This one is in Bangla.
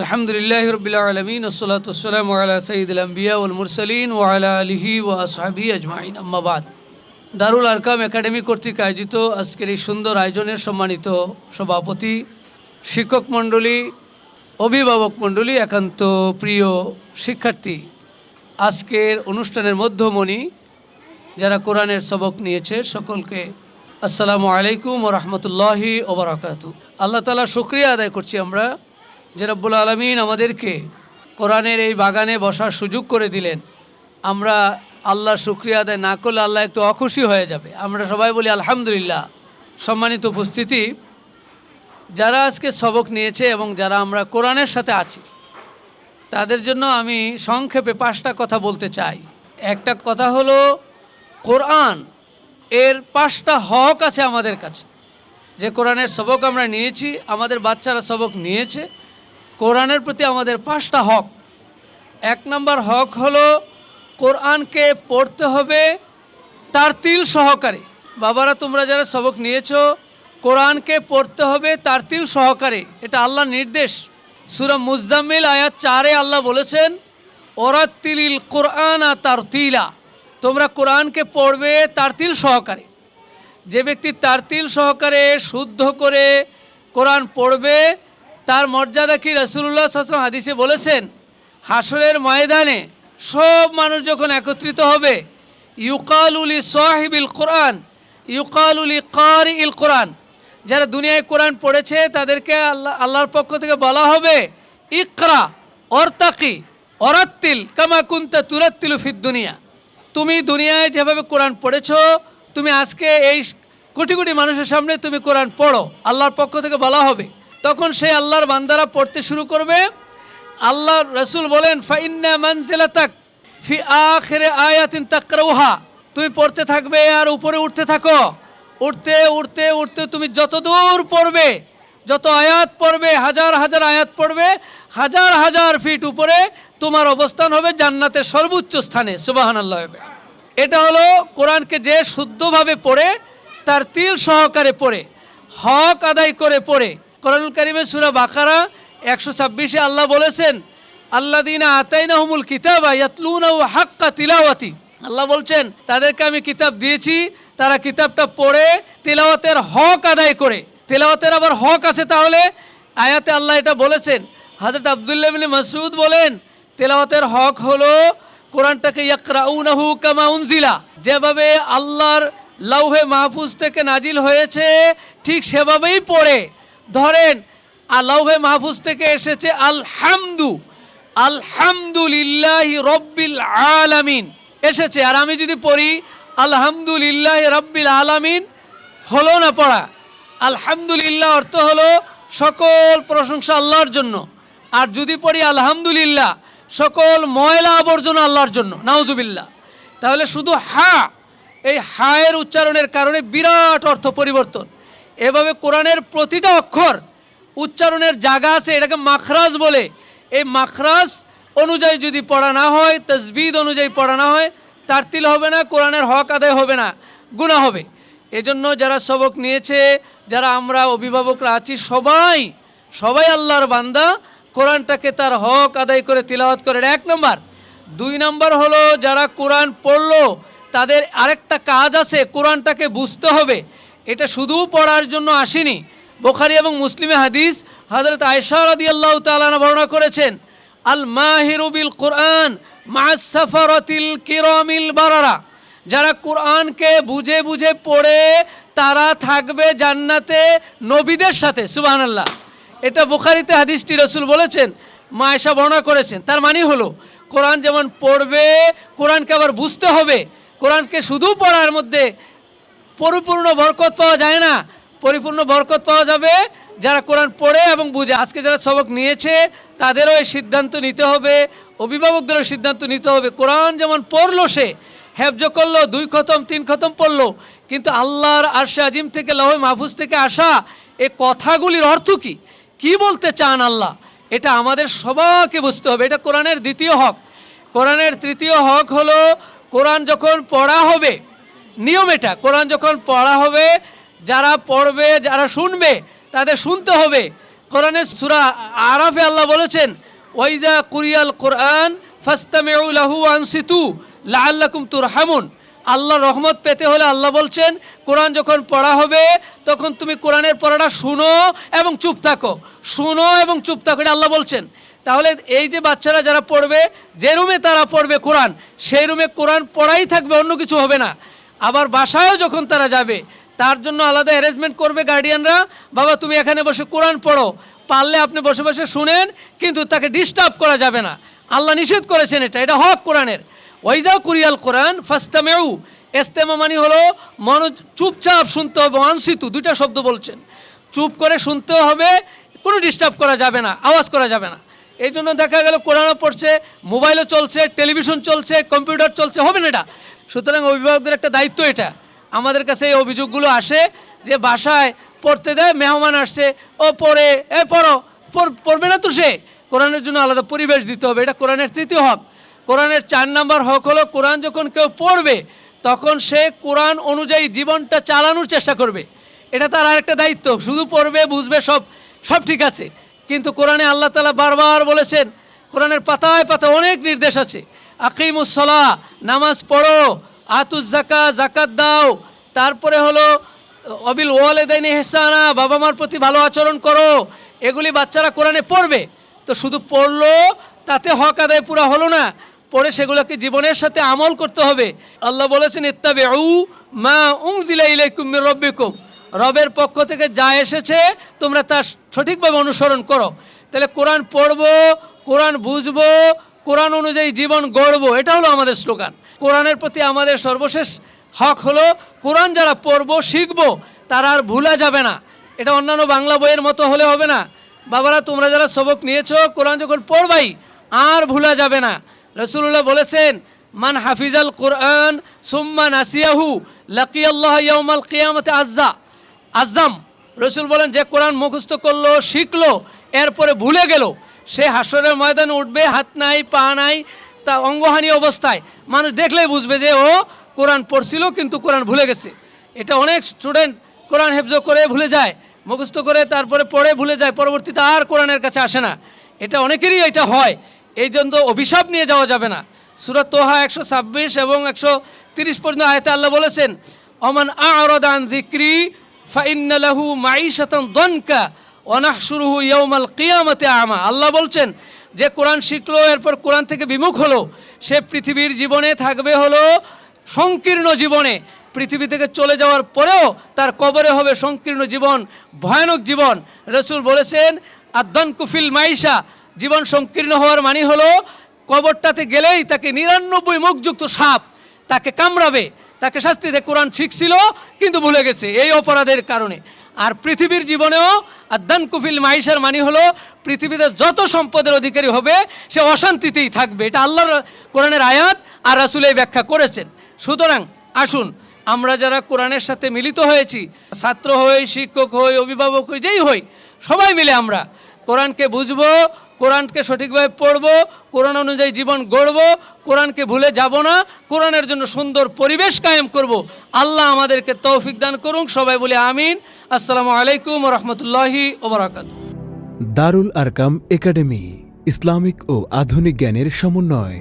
আলহামদুলিল্লাহ রবিল আলমিন ওসলাতাম আলা সঈদুল আম্বিয়া উল মুরসলিন ওয়ালা আলিহি ও আসহাবি আজমাইন। আম্মাবাদ দারুল আরকাম একাডেমি কর্তৃক আয়োজিত আজকের এই সুন্দর আয়োজনের সম্মানিত সভাপতি, শিক্ষক মণ্ডলী, অভিভাবক মণ্ডলী, একান্ত প্রিয় শিক্ষার্থী, আজকের অনুষ্ঠানের মধ্যমণি যারা কোরআনের সবক নিয়েছে সকলকে আসসালামু আলাইকুম ও রহমতুল্লাহি ওবরাকাতু আল্লাহ তালা শুক্রিয়া আদায় করছি আমরা যে রব্বুল আলমিন আমাদেরকে কোরআনের এই বাগানে বসার সুযোগ করে দিলেন। আমরা আল্লাহর শুক্রিয়া আদায় না করলে আল্লাহ একটু অখুশি হয়ে যাবে। আমরা সবাই বলি আলহামদুলিল্লাহ। সম্মানিত উপস্থিতি, যারা আজকে সবক নিয়েছে এবং যারা আমরা কোরআনের সাথে আছি, তাদের জন্য আমি সংক্ষেপে পাঁচটা কথা বলতে চাই। একটা কথা হলো, কোরআন এর পাঁচটা হক আছে আমাদের কাছে। যে কোরআনের সবক আমরা নিয়েছি, আমাদের বাচ্চারা সবক নিয়েছে কোরআনের প্রতি আমাদের পাঁচটা হক। এক নম্বর হক হলো কোরআনকে পড়তে হবে তার তিল সহকারে। বাবারা, তোমরা যারা সবক নিয়েছো, কোরআনকে পড়তে হবে তার তিল সহকারে। এটা আল্লাহর নির্দেশ। সুরা মুজাম্মিল আয়াত চারে আল্লাহ বলেছেন, ওরাত্তিলিল কোরআন আর তার তিলা তোমরা কোরআনকে পড়বে তার তিল সহকারে। যে ব্যক্তি তার তিল সহকারে শুদ্ধ করে কোরআন পড়বে তার মর্যাদা কি রসুল্লাহ আসলাম হাদিসে বলেছেন? হাসরের ময়দানে সব মানুষ যখন একত্রিত হবে ইউকালুলি সাহিবিল কোরআন ইউকালুলি কারি ইল কোরআন। যারা দুনিয়ায় কোরআন পড়েছে, তাদেরকে আল্লাহ, আল্লাহর পক্ষ থেকে বলা হবে, ইকরা, অর্তাকি, অরাত্তিল, কামা কুন্তা তুরাত্তিলু ফিদ দুনিয়া। তুমি দুনিয়ায় যেভাবে কোরআন পড়েছ, তুমি আজকে এই কোটি কোটি মানুষের সামনে তুমি কোরআন পড়ো, আল্লাহর পক্ষ থেকে বলা হবে। তখন সেই আল্লাহর বান্দারা পড়তে শুরু করবে। আল্লাহ রসুল বলেন, ফাইন্না মানজিলাতাক ফি আখিরে আয়াতিন তাকরাউহা। তুমি পড়তে থাকবে আর উপরে উঠতে থাকো। উঠতে উঠতে উঠতে তুমি যত দূর পড়বে, যত আয়াত পড়বে, হাজার হাজার আয়াত পড়বে, হাজার হাজার ফিট উপরে তোমার অবস্থান হবে জান্নাতের সর্বোচ্চ স্থানে। সুবাহান আল্লাহ এটা হলো কোরআনকে যে শুদ্ধভাবে পড়ে, তার তিল সহকারে পড়ে, হক আদায় করে পড়ে। কোরআনুল কারিমের সুরা বাকারা একশো ছাব্বিশে আল্লাহ বলেছেন আল্লাহ দিনা আতাইনাহমুল কিতাবা ইয়াতলুনাহু হাক্কা তিলাওয়াতি। আল্লাহ বলছেন, তাদেরকে আমি কিতাব দিয়েছি, তারা কিতাবটা পড়ে তেলাওয়াতের হক আদায় করে। তেলাওয়াতের আবার হক আছে তাহলে? আয়াতে আল্লাহ এটা বলেছেন হাজরত আবদুল্লাহ বিন মাসুদ বলেন, তেলাওয়াতের হক হলো কোরআনটাকে ইয়াকরাউনাহু কামা উনজিলা। যেভাবে আল্লাহর লাউহে মাহফুজ থেকে নাজিল হয়েছে, ঠিক সেভাবেই পড়ে। ধরেন আল্লাহে মাহফুজ থেকে এসেছে আলহামদু, আলহামদুলিল্লাহ রব্বিল আলামিন। এসেছে, আর আমি যদি পড়ি, আলহামদুলিল্লাহ রব্বিল আলামিন, হলো না পড়া? আলহামদুলিল্লাহ অর্থ হলো সকল প্রশংসা আল্লাহর জন্য। আর যদি পড়ি, আলহামদুলিল্লাহ, সকল ময়লা আবর্জনা আল্লাহর জন্য, নাউজুবিল্লাহ। তাহলে শুধু হা, এই হায়ের উচ্চারণের কারণে বিরাট অর্থ পরিবর্তন। এভাবে কোরআনের প্রতিটা অক্ষর উচ্চারণের জায়গা আছে, এটাকে মাখরাজ বলে। এই মাখরাজ অনুযায়ী যদি পড়া না হয় তসবিদ অনুযায়ী পড়া না হয়, তার তিল হবে না, কোরআনের হক আদায় হবে না গুণা হবে। এজন্য যারা সবক নিয়েছে, যারা আমরা অভিভাবকরা আছি, সবাই সবাই আল্লাহর বান্দা, কোরআনটাকে তার হক আদায় করে তিলাওয়াত করে। এক নম্বর, দুই নম্বর হলো যারা কোরআন পড়ল, তাদের আরেকটা কাজ আছে, কোরআনটাকে বুঝতে হবে। এটা শুধু পড়ার জন্য আসেনি। বোখারি এবং মুসলিমে হাদিস হজরত আয়সা রাদি আল্লাহ তালানা বর্ণনা করেছেন আল মাহিরুবিল কোরআন মাসাফারতিল কিরমিল বারারা। যারা কোরআনকে বুঝে বুঝে পড়ে, তারা থাকবে জান্নাতে নবীদের সাথে সুবাহ আল্লাহ এটা বুখারিতে হাদিসটি রসুল বলেছেন, মা আয়সা বর্ণনা করেছেন। তার মানে হলো, কোরআন যেমন পড়বে, কোরআনকে আবার বুঝতে হবে। কোরআনকে শুধু পড়ার মধ্যে পরিপূর্ণ বরকত পাওয়া যায় না। পরিপূর্ণ বরকত পাওয়া যাবে। যারা কোরআন পড়ে এবং বুঝে, আজকে যারা সবক নিয়েছে, তাদেরও এই সিদ্ধান্ত নিতে হবে। অভিভাবকদেরও সিদ্ধান্ত নিতে হবে। কোরআন যেমন পড়ল সে, হেফজ করল, দুই খতম, তিন খতম পড়ল, কিন্তু আল্লাহর আরশে আজিম থেকে লহ মাহফুজ থেকে আসা এ কথাগুলির অর্থ কি? কি বলতে চান আল্লাহ? এটা আমাদের সবাইকে বুঝতে হবে। এটা কোরআনের দ্বিতীয় হক। কোরআনের তৃতীয় হক হলো, কোরআন যখন পড়া হবে নিয়ম এটা। কোরআন যখন পড়া হবে, যারা পড়বে, যারা শুনবে, তাদের শুনতে হবে। কোরআনের সূরা আরাফে আল্লাহ বলেছেন, ওয়াইজা কুরিয়াল কোরআন ফাস্তামিউ লাহু আনসিতু লাআল্লাকুম তুরহামুন। আল্লাহ রহমত পেতে হলে আল্লাহ বলছেন, কোরআন যখন পড়া হবে, তখন তুমি কোরআনের পড়াটা শুনো এবং চুপ থাকো। শুনো এবং চুপ থাকো এটা আল্লাহ বলছেন। তাহলে এই যে বাচ্চারা যারা পড়বে, যে রুমে তারা পড়বে কোরআন, সেই রুমে কোরআন পড়াই থাকবে, অন্য কিছু হবে না। আবার বাসায়ও যখন তারা যাবে, তার জন্য আলাদা অ্যারেঞ্জমেন্ট করবে গার্ডিয়ানরা বাবা, তুমি এখানে বসে কোরআন পড়ো। পারলে আপনি বসে বসে শুনেন, কিন্তু তাকে ডিস্টার্ব করা যাবে না। আল্লাহ নিষেধ করেছেন এটা এটা হক কোরআনের। ওইজাও কুরিয়াল কোরআন ফাস্তামেউ। এস্তেমা মানি হলো মন চুপচাপ শুনতে হবে আনসিতু দুইটা শব্দ বলছেন। চুপ করে শুনতে হবে, কোনো ডিস্টার্ব করা যাবে না, আওয়াজ করা যাবে না। এই জন্য দেখা গেল কোরআনও পড়ছে, মোবাইলও চলছে টেলিভিশন চলছে কম্পিউটার চলছে, হবে না এটা? সুতরাং অভিভাবকদের একটা দায়িত্ব এটা। আমাদের কাছে এই অভিযোগগুলো আসে যে বাসায় পড়তে দেয়, মেহমান আসছে, ও পড়ে, এ পড়ো, পড়- পড়বে না তো সে। কোরআনের জন্য আলাদা পরিবেশ দিতে হবে, এটা কোরআনের তৃতীয় হক। কোরআনের চার নাম্বার হক হলো, কোরআন যখন কেউ পড়বে, তখন সে কোরআন অনুযায়ী জীবনটা চালানোর চেষ্টা করবে। এটা তার আরেকটা দায়িত্ব, শুধু পড়বে, বুঝবে, সব সব ঠিক আছে। কিন্তু কোরআনে আল্লাহ তালা বারবার বলেছেন, কোরআনের পাতায় পাতায় অনেক নির্দেশ আছে। আকিমুসলা নামাজ পড়ো, আতুজ জাকা জাকাত দাও। তারপরে হলো, অবিল ওয়ালেদাইনি হেসানা বাবা মার প্রতি ভালো আচরণ করো। এগুলি বাচ্চারা কোরআনে পড়বে। তো শুধু পড়ল, তাতে হক আদায় পুরা হলো না। পড়ে সেগুলোকে জীবনের সাথে আমল করতে হবে। আল্লাহ বলেছেন ইত্তাবে মা উংজিলা ইলাইকুম মির রব্বিকুম। রবের পক্ষ থেকে যা এসেছে, তোমরা তা সঠিকভাবে অনুসরণ করো। তাহলে কোরআন পড়ব, কোরআন বুঝব কোরআন অনুযায়ী জীবন গড়বো, এটা হলো আমাদের স্লোগান। কোরআনের প্রতি আমাদের সর্বশেষ হক হলো, কোরআন যারা পড়ব, শিখব, তারা আর ভুলা যাবে না। এটা অন্যান্য বাংলা বইয়ের মতো হলে হবে না। বাবারা, তোমরা যারা সবক নিয়েছো, কোরআন যখন পড়বাই, আর ভুলা যাবে না। রসুল্লাহ বলেছেন, মান হাফিজাল কোরআন, সুম্মা নাসিয়াহু, লাকিয়াল্লাহ ইয়াউমাল কিয়ামতে আজ্জা। আজম রসুল বলেন, যে কোরআন মুখস্থ করল, শিখলো, এরপরে ভুলে গেল সে হাসরের ময়দানে উঠবে, হাত নাই, পা নাই, তা অঙ্গহানি অবস্থায় মানুষ দেখলেই বুঝবে যে ও কোরআন পড়ছিল কিন্তু কোরআন ভুলে গেছে। এটা অনেক স্টুডেন্ট কোরআন হেফজ করে ভুলে যায়, মুখস্থ করে তারপরে পড়ে ভুলে যায়, পরবর্তীতে আর কোরআনের কাছে আসে না। এটা অনেকেরই এটা হয় এই জন্য অভিশাপ নিয়ে যাওয়া যাবে না। সুরত তোহা একশো ছাব্বিশ এবং একশো তিরিশ পর্যন্ত আয়তে আল্লাহ বলেছেন, অমান আরদান দিক্রি ফাইন্নালাহু মাইশাতান দনকা অনাহসুরুহু ইয়ৌমাল কিয়ামতে আমা। আল্লাহ বলছেন, যে কোরআন শিখলো, এরপর কোরআন থেকে বিমুখ হলো, সে পৃথিবীর জীবনে থাকবে হলো সংকীর্ণ জীবনে। পৃথিবী থেকে চলে যাওয়ার পরেও তার কবরে হবে সংকীর্ণ জীবন, ভয়ানক জীবন। রসুল বলেছেন আদন কুফিল মাইশা। জীবন সংকীর্ণ হওয়ার মানে হলো, কবরটাতে গেলেই তাকে নিরানব্বই মুখযুক্ত সাপ তাকে কামড়াবে। তাকে শাস্তি দেয় কোরআন শিখছিল, কিন্তু ভুলে গেছে এই অপরাধের কারণে। আর পৃথিবীর জীবনেও আদান কুফিল মাইশার মানে হলো, পৃথিবীতে যত সম্পদের অধিকারী হবে, সে অশান্তিতেই থাকবে। এটা আল্লাহর কোরআনের আয়াত, আর রাসুল এই ব্যাখ্যা করেছেন। সুতরাং আসুন, আমরা যারা কোরআনের সাথে মিলিত হয়েছি, ছাত্র হই, শিক্ষক হই, অভিভাবক হই, যেই হই, সবাই মিলে আমরা কোরআনকে বুঝব কোরআনকে সঠিকভাবে পড়ব, কোরআন অনুযায়ী জীবন গড়ব, কোরআনকে ভুলে যাব না, কোরআনের জন্য সুন্দর পরিবেশ কায়েম করব। আল্লাহ আমাদেরকে তৌফিক দান করুন সবাই বলে আমিন। আসসালামু আলাইকুম রহমতুল্লাহি ওবরাকাত দারুল আরকাম একাডেমি, ইসলামিক ও আধুনিক জ্ঞানের সমন্বয়।